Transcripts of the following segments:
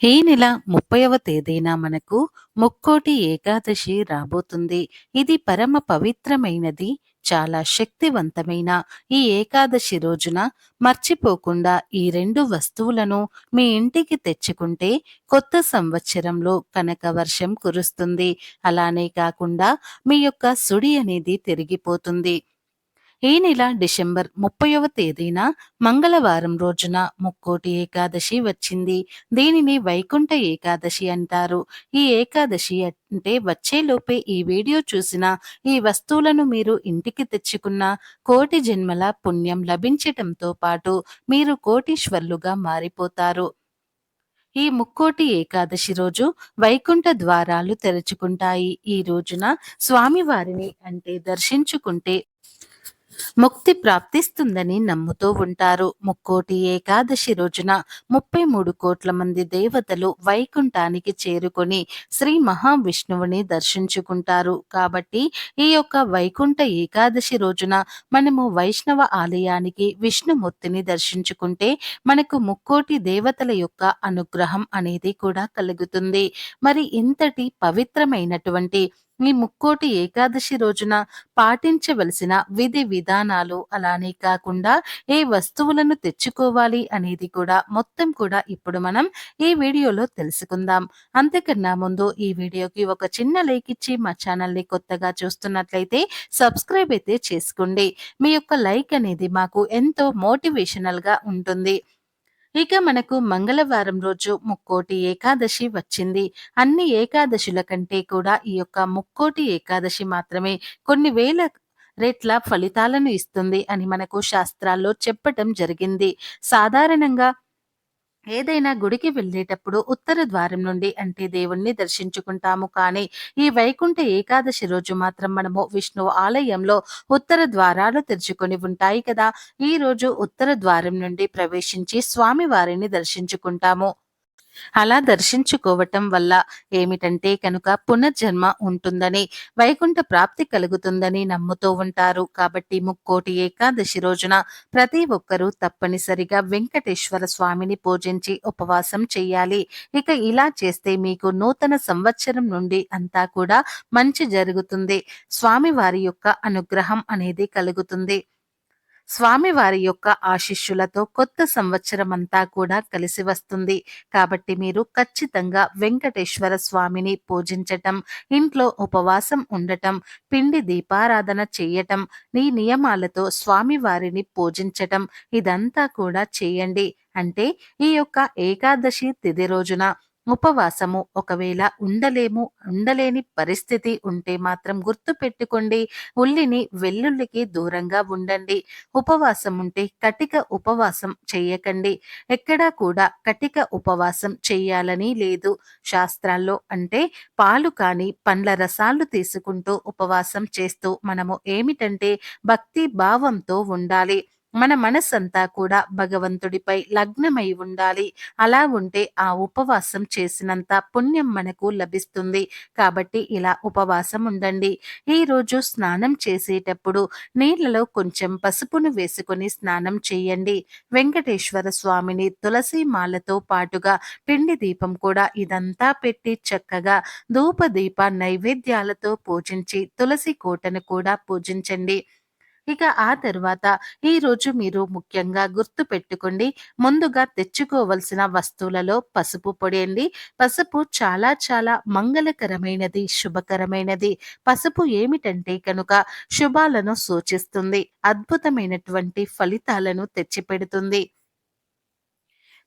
ఈ నెల ముప్పైవ తేదీన మనకు ముక్కోటి ఏకాదశి రాబోతుంది. ఇది పరమ పవిత్రమైనది చాలా శక్తివంతమైన ఈ ఏకాదశి రోజున మర్చిపోకుండా ఈ రెండు వస్తువులను మీ ఇంటికి తెచ్చుకుంటే కొత్త సంవత్సరంలో కనక వర్షం కురుస్తుంది. అలానే కాకుండా మీ యొక్క సుడి అనేది తిరిగిపోతుంది. ఈ నెల డిసెంబర్ ముప్పైవ తేదీన మంగళవారం రోజున ముక్కోటి ఏకాదశి వచ్చింది. దీనిని వైకుంఠ ఏకాదశి అంటారు. ఈ ఏకాదశి అంటే వచ్చేలోపే ఈ వీడియో చూసిన ఈ వస్తువులను మీరు ఇంటికి తెచ్చుకున్న కోటి జన్మల పుణ్యం లభించటంతో పాటు మీరు కోటీశ్వర్లుగా మారిపోతారు. ఈ ముక్కోటి ఏకాదశి రోజు వైకుంఠ ద్వారాలు తెరుచుకుంటాయి. ఈ రోజున స్వామివారిని అంటే దర్శించుకుంటే ముక్తి ప్రాప్తిస్తుందని నమ్ముతూ ఉంటారు. ముక్కోటి ఏకాదశి రోజున ముప్పై మూడు కోట్ల మంది దేవతలు వైకుంఠానికి చేరుకొని శ్రీ మహావిష్ణువుని దర్శించుకుంటారు. కాబట్టి ఈ యొక్క వైకుంఠ ఏకాదశి రోజున మనము వైష్ణవ ఆలయానికి విష్ణుమూర్తిని దర్శించుకుంటే మనకు ముక్కోటి దేవతల యొక్క అనుగ్రహం అనేది కూడా కలుగుతుంది. మరి ఇంతటి పవిత్రమైనటువంటి ఈ ముక్కోటి ఏకాదశి రోజున పాటించవలసిన విధి విధానాలు అలానే కాకుండా ఏ వస్తువులను తెచ్చుకోవాలి అనేది కూడా మొత్తం కూడా ఇప్పుడు మనం ఈ వీడియోలో తెలుసుకుందాం. అంతకన్నా ముందు ఈ వీడియోకి ఒక చిన్న లైక్ ఇచ్చి మా ఛానల్ని కొత్తగా చూస్తున్నట్లయితే సబ్స్క్రైబ్ అయితే చేసుకోండి. మీ యొక్క లైక్ అనేది మాకు ఎంతో మోటివేషనల్గా ఉంటుంది. ఇక మనకు మంగళవారం రోజు ముక్కోటి ఏకాదశి వచ్చింది. అన్ని ఏకాదశుల కంటే కూడా ఈ యొక్క ముక్కోటి ఏకాదశి మాత్రమే కొన్ని వేల రెట్ల ఫలితాలను ఇస్తుంది అని మనకు శాస్త్రాల్లో చెప్పటం జరిగింది. సాధారణంగా ఏదైనా గుడికి వెళ్ళేటప్పుడు ఉత్తర ద్వారం నుండి అంటే దేవుణ్ణి దర్శించుకుంటాము కానీ ఈ వైకుంఠ ఏకాదశి రోజు మాత్రం మనము విష్ణువు ఆలయంలో ఉత్తర ద్వారాలు తెరుచుకొని ఉంటాయి కదా. ఈ రోజు ఉత్తర ద్వారం నుండి ప్రవేశించి స్వామి వారిని దర్శించుకుంటాము. అలా దర్శించుకోవటం వల్ల ఏమిటంటే కనుక పునర్జన్మ ఉంటుందని వైకుంఠ ప్రాప్తి కలుగుతుందని నమ్ముతూ ఉంటారు. కాబట్టి ముక్కోటి ఏకాదశి రోజున ప్రతి ఒక్కరూ తప్పనిసరిగా వెంకటేశ్వర స్వామిని పూజించి ఉపవాసం చేయాలి. ఇక ఇలా చేస్తే మీకు నూతన సంవత్సరం నుండి అంతా కూడా మంచి జరుగుతుంది. స్వామి వారి యొక్క అనుగ్రహం అనేది కలుగుతుంది. స్వామివారి యొక్క ఆశిష్యులతో కొత్త సంవత్సరం అంతా కూడా కలిసి వస్తుంది. కాబట్టి మీరు ఖచ్చితంగా వెంకటేశ్వర స్వామిని పూజించటం ఇంట్లో ఉపవాసం ఉండటం పిండి దీపారాధన చేయటం నీ నియమాలతో స్వామివారిని పూజించటం ఇదంతా కూడా చేయండి. అంటే ఈ యొక్క ఏకాదశి తిది రోజున ఉపవాసము ఒకవేళ ఉండలేము ఉండలేని పరిస్థితి ఉంటే మాత్రం గుర్తు పెట్టుకోండి. ఉల్లిని వెల్లుల్లికి దూరంగా ఉండండి. ఉపవాసం ఉంటే కటిక ఉపవాసం చేయకండి. ఎక్కడా కూడా కటిక ఉపవాసం చేయాలని లేదు. శాస్త్రాల్లో అంటే పాలు కాని పండ్ల రసాలు తీసుకుంటూ ఉపవాసం చేస్తూ మనము ఏమిటంటే భక్తి భావంతో ఉండాలి. మన మనసంతా కూడా భగవంతుడిపై లగ్నమై ఉండాలి. అలా ఉంటే ఆ ఉపవాసం చేసినంత పుణ్యం మనకు లభిస్తుంది. కాబట్టి ఇలా ఉపవాసం ఉండండి. ఈరోజు స్నానం చేసేటప్పుడు నీళ్ళలో కొంచెం పసుపును వేసుకొని స్నానం చేయండి. వెంకటేశ్వర స్వామిని తులసి మాలతో పాటుగా పిండి దీపం కూడా ఇదంతా పెట్టి చక్కగా ధూప దీప నైవేద్యాలతో పూజించి తులసి కోటను కూడా పూజించండి. ఇక ఆ తర్వాత ఈ రోజు మీరు ముఖ్యంగా గుర్తు పెట్టుకోండి. ముందుగా తెచ్చుకోవలసిన వస్తువులలో పసుపు పొడి అండి. పసుపు చాలా చాలా మంగళకరమైనది శుభకరమైనది. పసుపు ఏమిటంటే కనుక శుభాలను సూచిస్తుంది. అద్భుతమైనటువంటి ఫలితాలను తెచ్చిపెడుతుంది.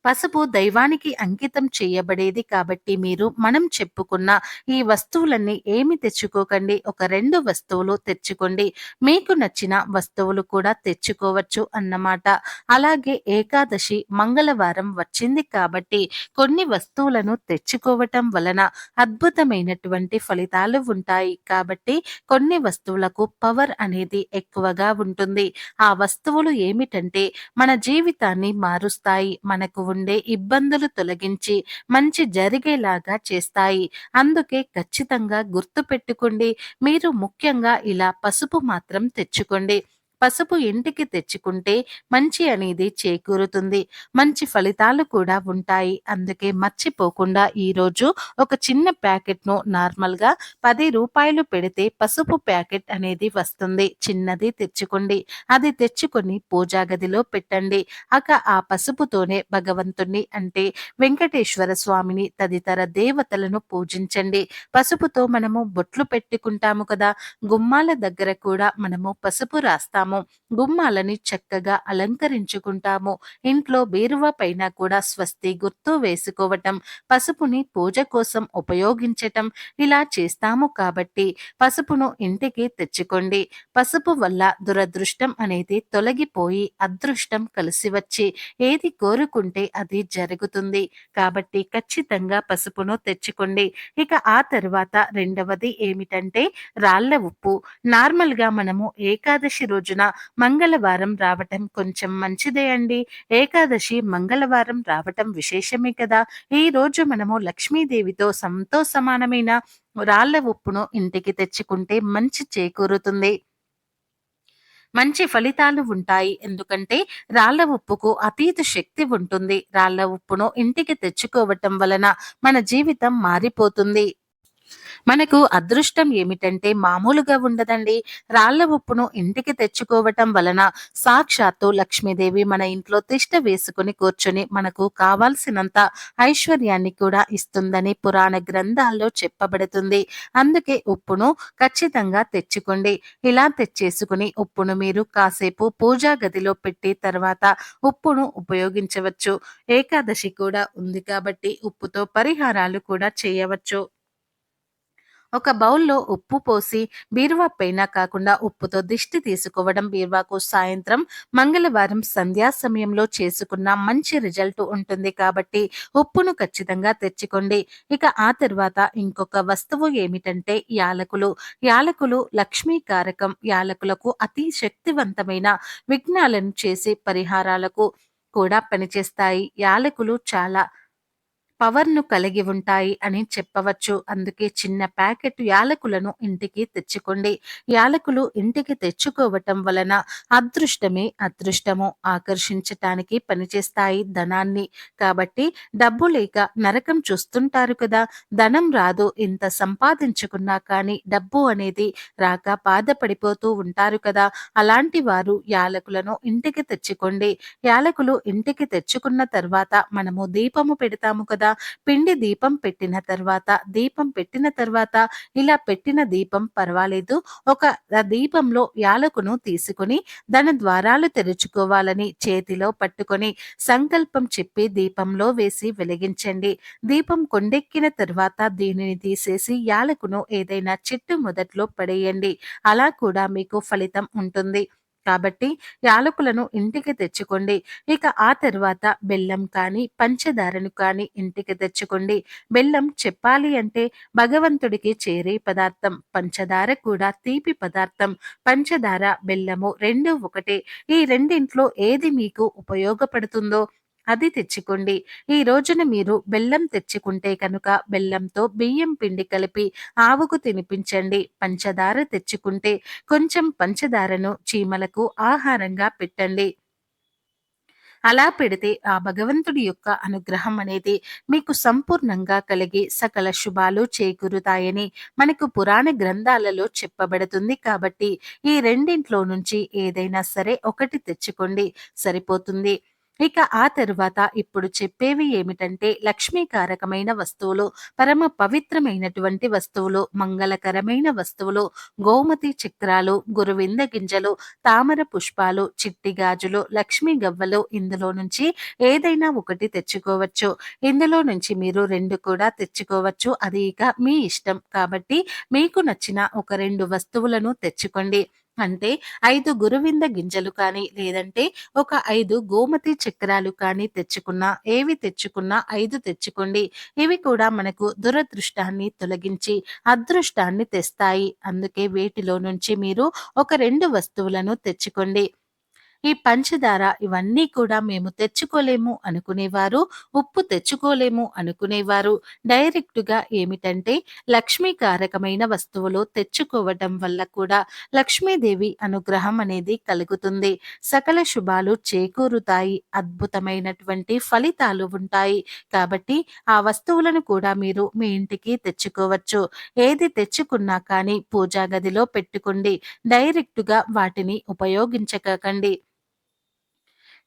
పసుపు దైవానికి అంకితం చేయబడేది కాబట్టి మీరు మనం చెప్పుకున్న ఈ వస్తువులన్నీ ఏమి తెచ్చుకోకండి? ఒక రెండు వస్తువులు తెచ్చుకోండి. మీకు నచ్చిన వస్తువులు కూడా తెచ్చుకోవచ్చు అన్నమాట. అలాగే ఏకాదశి మంగళవారం వచ్చింది కాబట్టి కొన్ని వస్తువులను తెచ్చుకోవటం వలన అద్భుతమైనటువంటి ఫలితాలు ఉంటాయి. కాబట్టి కొన్ని వస్తువులకు పవర్ అనేది ఎక్కువగా ఉంటుంది. ఆ వస్తువులు ఏమిటంటే మన జీవితాన్ని మారుస్తాయి. మనకు ఉండే ఇబ్బందులు తొలగించి మంచి జరిగేలాగా చేస్తాయి. అందుకే ఖచ్చితంగా గుర్తు పెట్టుకోండి మీరు ముఖ్యంగా ఇలా పసుపు మాత్రం తెచ్చుకోండి. పసుపు ఇంటికి తెచ్చుకుంటే మంచి అనేది చేకూరుతుంది. మంచి ఫలితాలు కూడా ఉంటాయి. అందుకే మర్చిపోకుండా ఈరోజు ఒక చిన్న ప్యాకెట్ను నార్మల్గా పది రూపాయలు పెడితే పసుపు ప్యాకెట్ అనేది వస్తుంది. చిన్నది తెచ్చుకోండి. అది తెచ్చుకొని పూజా గదిలో పెట్టండి. అక ఆ పసుపుతోనే భగవంతుణ్ణి అంటే వెంకటేశ్వర స్వామిని తదితర దేవతలను పూజించండి. పసుపుతో మనము బొట్లు పెట్టుకుంటాము కదా! గుమ్మాల దగ్గర కూడా మనము పసుపు రాస్తాము. గుమ్మాలని చక్కగా అలంకరించుకుంటాము. ఇంట్లో బీరువా పైన కూడా స్వస్తి గుర్తు వేసుకోవటం పసుపుని పూజ కోసం ఉపయోగించటం ఇలా చేస్తాము కాబట్టి పసుపును ఇంటికి తెచ్చుకోండి. పసుపు వల్ల దురదృష్టం అనేది తొలగిపోయి అదృష్టం కలిసి వచ్చి ఏది కోరుకుంటే అది జరుగుతుంది. కాబట్టి ఖచ్చితంగా పసుపును తెచ్చుకోండి. ఇక ఆ తర్వాత రెండవది ఏమిటంటే రాళ్ళ ఉప్పు. నార్మల్గా మనము ఏకాదశి రోజున మంగళవారం రావటం కొంచెం మంచిదే అండి. ఏకాదశి మంగళవారం రావటం విశేషమే కదా. ఈ రోజు మనము లక్ష్మీదేవితో సంతో సమానమైన రాళ్ళ ఉప్పును ఇంటికి తెచ్చుకుంటే మంచి చేకూరుతుంది. మంచి ఫలితాలు ఉంటాయి. ఎందుకంటే రాళ్ళ ఉప్పుకు అతీత శక్తి ఉంటుంది. రాళ్ళ ఉప్పును ఇంటికి తెచ్చుకోవటం వలన మన జీవితం మారిపోతుంది. మనకు అదృష్టం ఏమిటంటే మామూలుగా ఉండదండి. రాళ్ళ ఉప్పును ఇంటికి తెచ్చుకోవటం వలన సాక్షాత్తు లక్ష్మీదేవి మన ఇంట్లో తిష్ట వేసుకుని కూర్చొని మనకు కావాల్సినంత ఐశ్వర్యాన్ని కూడా ఇస్తుందని పురాణ గ్రంథాల్లో చెప్పబడుతుంది. అందుకే ఉప్పును ఖచ్చితంగా తెచ్చుకోండి. ఇలా తెచ్చేసుకుని ఉప్పును మీరు కాసేపు పూజా గదిలో పెట్టి తర్వాత ఉప్పును ఉపయోగించవచ్చు. ఏకాదశి కూడా ఉంది కాబట్టి ఉప్పుతో పరిహారాలు కూడా చేయవచ్చు. ఒక బౌల్లో ఉప్పు పోసి బీరువా పైన కాకుండా ఉప్పుతో దిష్టి తీసుకోవడం బీరువాకు సాయంత్రం మంగళవారం సంధ్యా సమయంలో చేసుకున్న మంచి రిజల్ట్ ఉంటుంది కాబట్టి ఉప్పును ఖచ్చితంగా తెచ్చుకోండి. ఇక ఆ తర్వాత ఇంకొక వస్తువు ఏమిటంటే యాలకులు. యాలకులు లక్ష్మీ కారకం. యాలకులకు అతి శక్తివంతమైన విఘ్నాలను చేసే పరిహారాలకు కూడా పనిచేస్తాయి. యాలకులు చాలా పవర్ను కలిగి ఉంటాయి అని చెప్పవచ్చు. అందుకే చిన్న ప్యాకెట్ యాలకులను ఇంటికి తెచ్చుకోండి. యాలకులు ఇంటికి తెచ్చుకోవటం వలన అదృష్టమే అదృష్టము. ఆకర్షించటానికి పనిచేస్తాయి ధనాన్ని. కాబట్టి డబ్బు లేక నరకం చూస్తుంటారు కదా. ధనం రాదు ఇంత సంపాదించుకున్నా కానీ డబ్బు అనేది రాక బాధపడిపోతూ ఉంటారు కదా. అలాంటి వారు యాలకులను ఇంటికి తెచ్చుకోండి. యాలకులు ఇంటికి తెచ్చుకున్న తర్వాత మనము దీపము పెడతాము కదా. పిండి దీపం పెట్టిన తర్వాత దీపం పెట్టిన తర్వాత ఇలా పెట్టిన దీపం పర్వాలేదు. ఒక దీపంలో యాలకును తీసుకుని దాని ద్వారాలు తెరుచుకోవాలని చేతిలో పట్టుకొని సంకల్పం చెప్పి దీపంలో వేసి వెలిగించండి. దీపం కొండెక్కిన తర్వాత దీనిని తీసేసి యాలకును ఏదైనా చెట్టు మొదట్లో పడేయండి. అలా కూడా మీకు ఫలితం ఉంటుంది. కాబట్టి యాలకులను ఇంటికి తెచ్చుకోండి. ఇక ఆ తర్వాత బెల్లం కానీ పంచదారను కానీ ఇంటికి తెచ్చుకోండి. బెల్లం చెప్పాలి అంటే భగవంతుడికి చేరే పదార్థం పంచదార కూడా తీపి పదార్థం. పంచదార బెల్లము రెండు ఒకటే. ఈ రెండింట్లో ఏది మీకు ఉపయోగపడుతుందో అది తెచ్చుకోండి. ఈ రోజున మీరు బెల్లం తెచ్చుకుంటే కనుక బెల్లంతో బియ్యం పిండి కలిపి ఆవుకు తినిపించండి. పంచదార తెచ్చుకుంటే కొంచెం పంచదారను చీమలకు ఆహారంగా పెట్టండి. అలా పెడితే ఆ భగవంతుడి యొక్క అనుగ్రహం అనేది మీకు సంపూర్ణంగా కలిగి సకల శుభాలు చేకూరుతాయని మనకు పురాణ గ్రంథాలలో చెప్పబడుతుంది. కాబట్టి ఈ రెండింట్లో నుంచి ఏదైనా సరే ఒకటి తెచ్చుకోండి. సరిపోతుంది. ఇక ఆ తరువాత ఇప్పుడు చెప్పేవి ఏమిటంటే లక్ష్మీకారకమైన వస్తువులు పరమ పవిత్రమైనటువంటి వస్తువులు మంగళకరమైన వస్తువులు గోమతి చక్రాలు గురువింద గింజలు తామర పుష్పాలు చిట్టి గాజులు లక్ష్మీ గవ్వలు ఇందులో నుంచి ఏదైనా ఒకటి తెచ్చుకోవచ్చు. ఇందులో నుంచి మీరు రెండు కూడా తెచ్చుకోవచ్చు. అది ఇక మీ ఇష్టం. కాబట్టి మీకు నచ్చిన ఒక రెండు వస్తువులను తెచ్చుకోండి. అంటే ఐదు గురువింద గింజలు కానీ లేదంటే ఒక ఐదు గోమతి చక్రాలు కానీ తెచ్చుకున్నా ఏవి తెచ్చుకున్నా ఐదు తెచ్చుకోండి. ఇవి కూడా మనకు దురదృష్టాన్ని తొలగించి అదృష్టాన్ని తెస్తాయి. అందుకే వీటిలో నుంచి మీరు ఒక రెండు వస్తువులను తెచ్చుకోండి. ఈ పంచదార ఇవన్నీ కూడా మేము తెచ్చుకోలేము అనుకునేవారు ఉప్పు తెచ్చుకోలేము అనుకునేవారు. డైరెక్టుగా ఏమిటంటే లక్ష్మీకారకమైన వస్తువులు తెచ్చుకోవటం వల్ల కూడా లక్ష్మీదేవి అనుగ్రహం అనేది కలుగుతుంది. సకల శుభాలు చేకూరుతాయి అద్భుతమైనటువంటి ఫలితాలు ఉంటాయి. కాబట్టి ఆ వస్తువులను కూడా మీరు మీ ఇంటికి తెచ్చుకోవచ్చు. ఏది తెచ్చుకున్నా కానీ పూజా గదిలో పెట్టుకోండి. డైరెక్టుగా వాటిని ఉపయోగించకండి.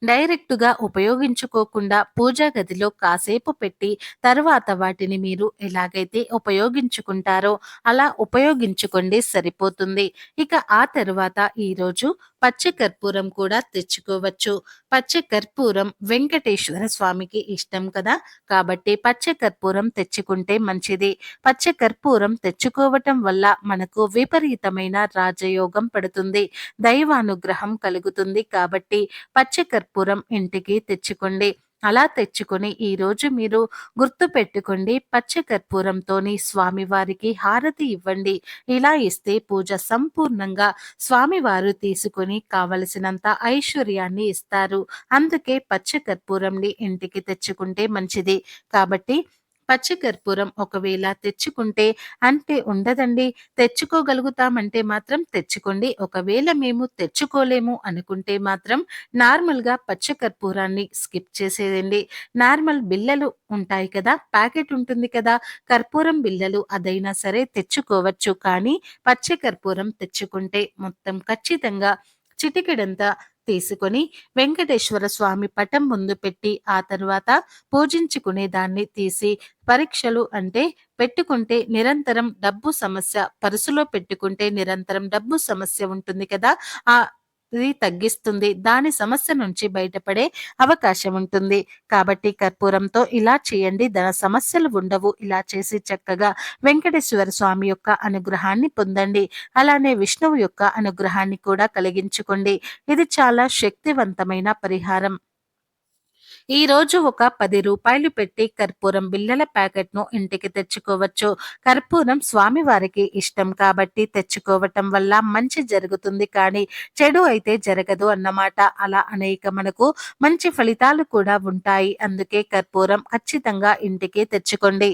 డైరెక్టుగా ఉపయోగించుకోకుండా పూజా గదిలో కాసేపు పెట్టి తర్వాత వాటిని మీరు ఎలాగైతే ఉపయోగించుకుంటారో అలా ఉపయోగించుకోండి సరిపోతుంది. ఇక ఆ తర్వాత ఈరోజు పచ్చ కర్పూరం కూడా తెచ్చుకోవచ్చు. పచ్చ కర్పూరం వెంకటేశ్వర స్వామికి ఇష్టం కదా? కాబట్టి పచ్చ కర్పూరం తెచ్చుకుంటే మంచిది. పచ్చ కర్పూరం తెచ్చుకోవటం వల్ల మనకు విపరీతమైన రాజయోగం పడుతుంది. దైవానుగ్రహం కలుగుతుంది కాబట్టి పచ్చ కర్పూరం ఇంటికి తెచ్చుకోండి. అలా తెచ్చుకొని ఈరోజు మీరు గుర్తు పెట్టుకోండి. పచ్చకర్పూరంతోని స్వామివారికి హారతి ఇవ్వండి. ఇలా ఇస్తే పూజ సంపూర్ణంగా స్వామివారు తీసుకొని కావలసినంత ఐశ్వర్యాన్ని ఇస్తారు. అందుకే పచ్చ కర్పూరంని ఇంటికి తెచ్చుకుంటే మంచిది. కాబట్టి పచ్చకర్పూరం ఒకవేళ తెచ్చుకుంటే అంటే ఉండదండి. తెచ్చుకోగలుగుతామంటే మాత్రం తెచ్చుకోండి. ఒకవేళ మేము తెచ్చుకోలేము అనుకుంటే మాత్రం నార్మల్గా పచ్చకర్పూరాన్ని స్కిప్ చేసేదండి నార్మల్ బిల్లలు ఉంటాయి కదా ప్యాకెట్ ఉంటుంది కదా కర్పూరం బిల్లలు అదైనా సరే తెచ్చుకోవచ్చు. కానీ పచ్చకర్పూరం తెచ్చుకుంటే మొత్తం ఖచ్చితంగా చిటికెడంతా తీసుకొని వెంకటేశ్వర స్వామి పటం ముందు పెట్టి ఆ తర్వాత పూజించుకునే దాన్ని తీసి పరీక్షలు అంటే పెట్టుకుంటే నిరంతరం డబ్బు సమస్య పరుసులో పెట్టుకుంటే నిరంతరం డబ్బు సమస్య ఉంటుంది కదా ఆ తగ్గిస్తుంది. దాని సమస్య నుంచి బయటపడే అవకాశం ఉంటుంది. కాబట్టి కర్పూరంతో ఇలా చేయండి. ధన సమస్యలు ఉండవు. ఇలా చేసి చక్కగా వెంకటేశ్వర స్వామి యొక్క అనుగ్రహాన్ని పొందండి. అలానే విష్ణువు యొక్క అనుగ్రహాన్ని కూడా కలిగించుకోండి. ఇది చాలా శక్తివంతమైన పరిహారం. ఈ రోజు ఒక పది రూపాయలు పెట్టి కర్పూరం బిల్లల ప్యాకెట్ను ఇంటికి తెచ్చుకోవచ్చు. కర్పూరం స్వామివారికి ఇష్టం కాబట్టి తెచ్చుకోవటం వల్ల మంచి జరుగుతుంది కానీ చెడు అయితే జరగదు అన్నమాట. అలా అనేక మనకు మంచి ఫలితాలు కూడా ఉంటాయి. అందుకే కర్పూరం ఖచ్చితంగా ఇంటికి తెచ్చుకోండి.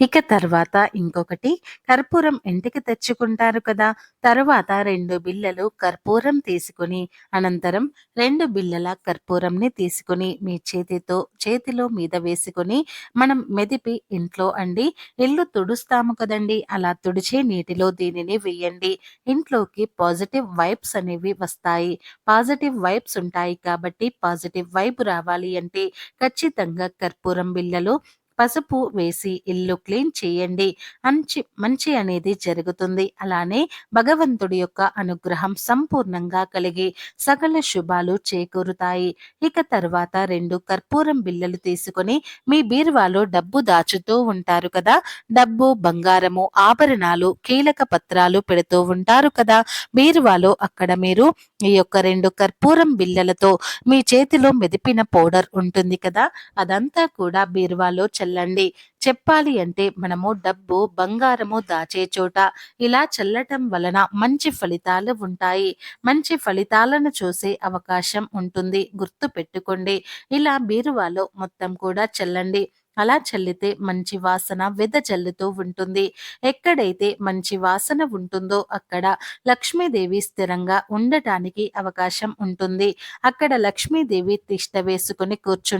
ఇక తర్వాత ఇంకొకటి కర్పూరం ఇంటికి తెచ్చుకుంటారు కదా? తర్వాత రెండు బిళ్ళలు కర్పూరం తీసుకుని అనంతరం రెండు బిళ్ళల కర్పూరంని తీసుకుని మీ చేతితో చేతిలో మీద వేసుకుని మనం మెదిపి ఇంట్లో అండి. ఇల్లు తుడుస్తాము కదండి. అలా తుడిచే నీటిలో దీనిని వేయండి. ఇంట్లోకి పాజిటివ్ వైబ్స్ అనేవి వస్తాయి. పాజిటివ్ వైబ్స్ ఉంటాయి కాబట్టి పాజిటివ్ వైబ్ రావాలి అంటే ఖచ్చితంగా కర్పూరం బిళ్ళలు పసుపు వేసి ఇల్లు క్లీన్ చేయండి. మంచి మంచి అనేది జరుగుతుంది. అలానే భగవంతుడి యొక్క అనుగ్రహం సంపూర్ణంగా కలిగి సకల శుభాలు చేకూరుతాయి. ఇక తర్వాత రెండు కర్పూరం బిల్లలు తీసుకొని మీ బీరువాలో డబ్బు దాచుతూ ఉంటారు కదా. డబ్బు బంగారము ఆభరణాలు కీలక పత్రాలు పెడుతూ ఉంటారు కదా. బీరువాలో అక్కడ మీరు ఈ యొక్క రెండు కర్పూరం బిల్లలతో మీ చేతిలో మెదిపిన పౌడర్ ఉంటుంది కదా. అదంతా కూడా బీరువాలో చల్ల చల్లండి చెప్పాలి అంటే మనము డబ్బు బంగారము దాచే చోట ఇలా చల్లటం వలన మంచి ఫలితాలు ఉంటాయి. మంచి ఫలితాలను చూసే అవకాశం ఉంటుంది. గుర్తు పెట్టుకోండి. ఇలా బీరువాలో మొత్తం కూడా చల్లండి. అలా చల్లితే మంచి వాసన వెదజల్లుతూ ఉంటుంది. ఎక్కడైతే మంచి వాసన ఉంటుందో అక్కడ లక్ష్మీదేవి స్థిరంగా ఉండటానికి అవకాశం ఉంటుంది. అక్కడ లక్ష్మీదేవి తిష్ట వేసుకుని కూర్చు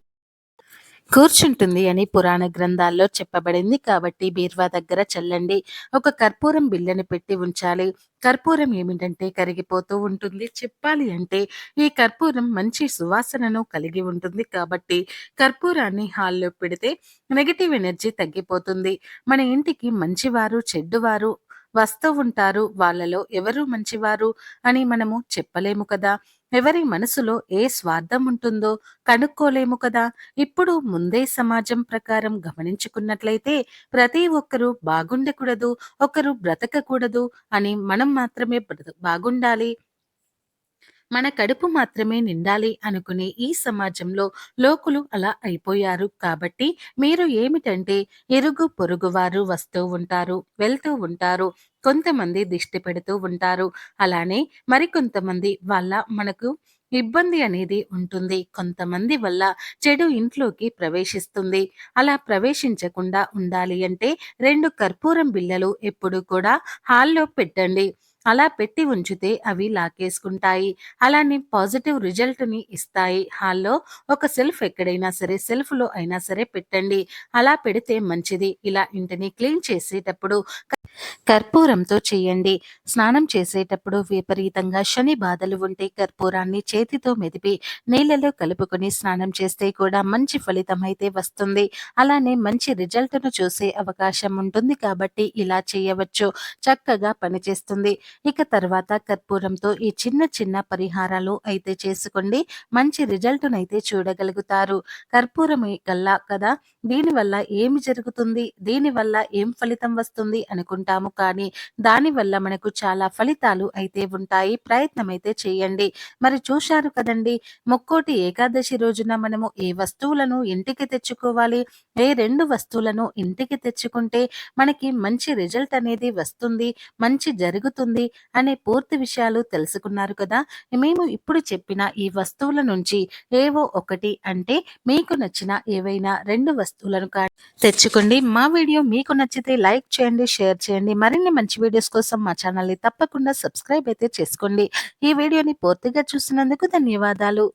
కూర్చుంటుంది అని పురాణ గ్రంథాల్లో చెప్పబడింది. కాబట్టి బీర్వా దగ్గర చల్లండి ఒక కర్పూరం బిల్లని పెట్టి ఉంచాలి. కర్పూరం ఏమిటంటే కరిగిపోతూ ఉంటుంది. చెప్పాలి అంటే ఈ కర్పూరం మంచి సువాసనను కలిగి ఉంటుంది. కాబట్టి కర్పూరాన్ని హాల్లో పెడితే నెగిటివ్ ఎనర్జీ తగ్గిపోతుంది. మన ఇంటికి మంచివారు చెడ్డువారు వస్తూ ఉంటారు. వాళ్ళలో ఎవరు మంచివారు అని మనము చెప్పలేము కదా? ఎవరి మనసులో ఏ స్వార్థం ఉంటుందో కనుక్కోలేము కదా? ఇప్పుడు ముందే సమాజం ప్రకారం గమనించుకున్నట్లయితే ప్రతి ఒక్కరూ బాగుండకూడదు ఒకరు బ్రతకకూడదు అని మనం మాత్రమే బాగుండాలి. మన కడుపు మాత్రమే నిండాలి అనుకునే ఈ సమాజంలో లోకులు అలా అయిపోయారు. కాబట్టి మీరు ఏమిటంటే ఇరుగు పొరుగు వారు వస్తూ ఉంటారు వెళ్తూ ఉంటారు కొంతమంది దిష్టి పెడుతూ ఉంటారు. అలానే మరికొంతమంది వాళ్ళ మనకు ఇబ్బంది అనేది ఉంటుంది. కొంతమంది వల్ల చెడు ఇంట్లోకి ప్రవేశిస్తుంది. అలా ప్రవేశించకుండా ఉండాలి అంటే రెండు కర్పూరం బిళ్ళలు ఎప్పుడు కూడా హాల్లో పెట్టండి. అలా పెట్టి ఉంచితే అవి లాకేసుకుంటాయి. అలానే పాజిటివ్ రిజల్ట్ని ఇస్తాయి. హాల్లో ఒక సెల్ఫ్ ఎక్కడైనా సరే సెల్ఫ్లో అయినా సరే పెట్టండి. అలా పెడితే మంచిది. ఇలా ఇంటిని క్లీన్ చేసేటప్పుడు కర్పూరంతో చేయండి. స్నానం చేసేటప్పుడు విపరీతంగా శని బాధలు ఉంటే కర్పూరాన్ని చేతితో మెదిపి నీళ్ళలో కలుపుకొని స్నానం చేస్తే కూడా మంచి ఫలితం అయితే వస్తుంది. అలానే మంచి రిజల్ట్ను చూసే అవకాశం ఉంటుంది కాబట్టి ఇలా చేయవచ్చు. చక్కగా పనిచేస్తుంది. ఇక తర్వాత కర్పూరంతో ఈ చిన్న చిన్న పరిహారాలు అయితే చేసుకోండి. మంచి రిజల్ట్ను అయితే చూడగలుగుతారు. కర్పూరం కల్లా కదా. దీనివల్ల ఏమి జరుగుతుంది? దీనివల్ల ఏం ఫలితం వస్తుంది? ఉంటాము కానీ దానివల్ల మనకు చాలా ఫలితాలు అయితే ఉంటాయి. ప్రయత్నం అయితే చేయండి. మరి చూశారు కదండి ముక్కోటి ఏకాదశి రోజున మనము ఏ వస్తువులను ఇంటికి తెచ్చుకోవాలి? ఏ రెండు వస్తువులను ఇంటికి తెచ్చుకుంటే మనకి మంచి రిజల్ట్ అనేది వస్తుంది మంచి జరుగుతుంది అనే పూర్తి విషయాలు తెలుసుకున్నారు కదా. మేము ఇప్పుడు చెప్పిన ఈ వస్తువుల నుంచి ఏవో ఒకటి అంటే మీకు నచ్చిన ఏవైనా రెండు వస్తువులను తెచ్చుకోండి. మా వీడియో మీకు నచ్చితే లైక్ చేయండి షేర్ షేర్ చేయండి. మరిన్ని మంచి వీడియోస్ కోసం మా ఛానల్ని తప్పకుండా సబ్స్క్రైబ్ అయితే చేసుకోండి. ఈ వీడియోని పూర్తిగా చూసినందుకు ధన్యవాదాలు.